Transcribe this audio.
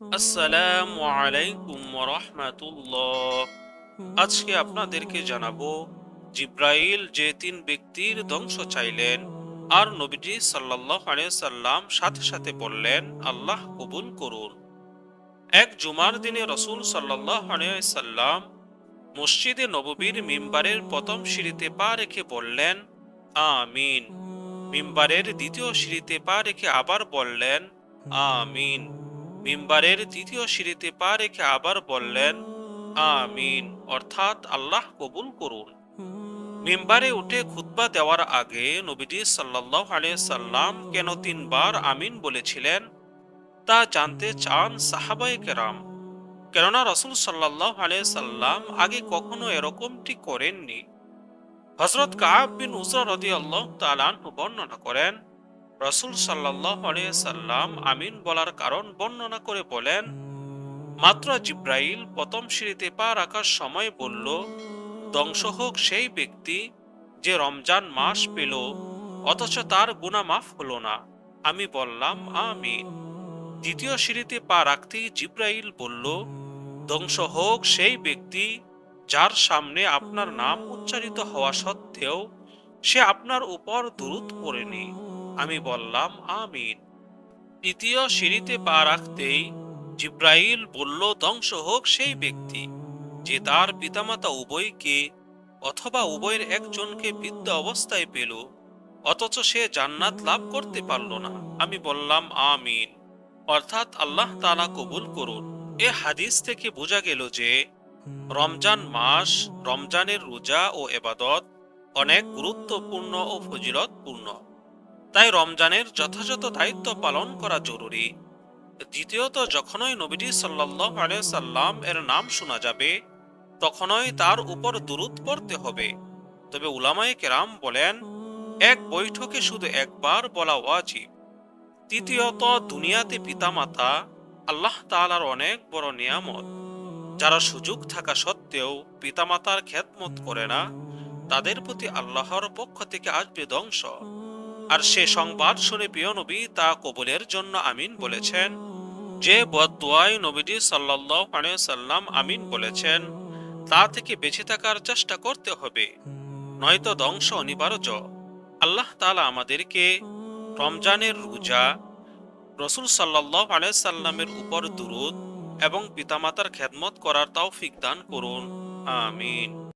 আসসালামু আলাইকুম রহমাতুল্লাহ আজকে আপনাদেরকে জানাব, জিব্রাইল যে তিন ব্যক্তির ধ্বংস চাইলেন, আর নবীজি সাল্লাহ সাল্লাম সাথে সাথে বললেন, আল্লাহ কবুল করুন। এক জুমার দিনে রসুল সাল্লাহ সাল্লাম মসজিদে নববীর মিম্বারের প্রথম সিঁড়িতে পা রেখে বললেন, আমিন। মিম্বারের দ্বিতীয় সিঁড়িতে পা রেখে আবার বললেন, আমিন। মিম্বারের দ্বিতীয় সিঁড়িতে পা রেখে আবার বললেন, আমিন। অর্থাৎ আল্লাহ কবুল করুন। মিম্বারে উঠে খুতবা দেওয়ার আগে নবীজি সাল্লাহ সাল্লাম কেন তিনবার আমিন বলেছিলেন, তা জানতে চান সাহাবায়ে কেরাম। কেননা রসুল সাল্লাহ সাল্লাম আগে কখনো এরকমটি করেননি। হজরত কাব বিন উসরা রদি আল্লাহ তালান বর্ণনা করেন রসুল সাল্লাহ সাল্লাম আমিন বলার কারণ বর্ণনা করে বলেন, মাত্র জিব্রাইল প্রথম সিঁড়িতে পা রাখার সময় বলল, ধ্বংস হোক সেই ব্যক্তি যে রমজান মাস পেল, অথচ তার গুণা মাফ হলো না। আমি বললাম, আমিন। দ্বিতীয় সিঁড়িতে পা রাখতেই জিব্রাইল বলল, ধ্বংস হোক সেই ব্যক্তি যার সামনে আপনার নাম উচ্চারিত হওয়া সত্ত্বেও সে আপনার উপর দূরত পড়েনি। আমি বললাম, আমিন। তৃতীয় সিঁড়িতে পা রাখতেই জিব্রাইল বলল, ধ্বংস হোক সেই ব্যক্তি যে তার পিতামাতা উভয়কে অথবা উভয়ের একজনকে বৃদ্ধ অবস্থায় পেল, অথচ সে জান্নাত লাভ করতে পারল না। আমি বললাম, আমিন। অর্থাৎ আল্লাহ তালা কবুল করুন। এ হাদিস থেকে বোঝা গেল যে রমজান মাস, রমজানের রোজা ও এবাদত অনেক গুরুত্বপূর্ণ ও ফজিলতপূর্ণ। তাই রমজানের যথাযথ দায়িত্ব পালন করা জরুরি। দ্বিতীয়ত, যখনই নবীজি সাল্লাহ সাল্লাম এর নাম শোনা যাবে, তখনই তার উপর দুরুদ পড়তে হবে। তবে উলামায়ে কেরাম বলেন, এক বৈঠকে শুধু একবার বলা ওয়াজিব। তৃতীয়ত, দুনিয়াতে পিতামাতা আল্লাহ তাআলার অনেক বড় নিয়ামত। যারা সুযোগ থাকা সত্ত্বেও পিতামাতার খেদমত করে না, তাদের প্রতি আল্লাহর পক্ষ থেকে আসবে ধ্বংস আর সে সংবাদ শুনে প্রিয় নবী তা কবুলের জন্য আমিন বলেছেন। যে বদুয়াই নবীজি সাল্লাহ সাল্লাম আমিন বলেছেন, তা থেকে বেঁচে থাকার চেষ্টা করতে হবে, নয়তো ধ্বংস অনিবার্য। আল্লাহ তালা আমাদেরকে রমজানের রোজা, রসুল সাল্লাহ সাল্লামের উপর দুরুদ এবং পিতামাতার খেদমত করার তৌফিক দান করুন। আমিন।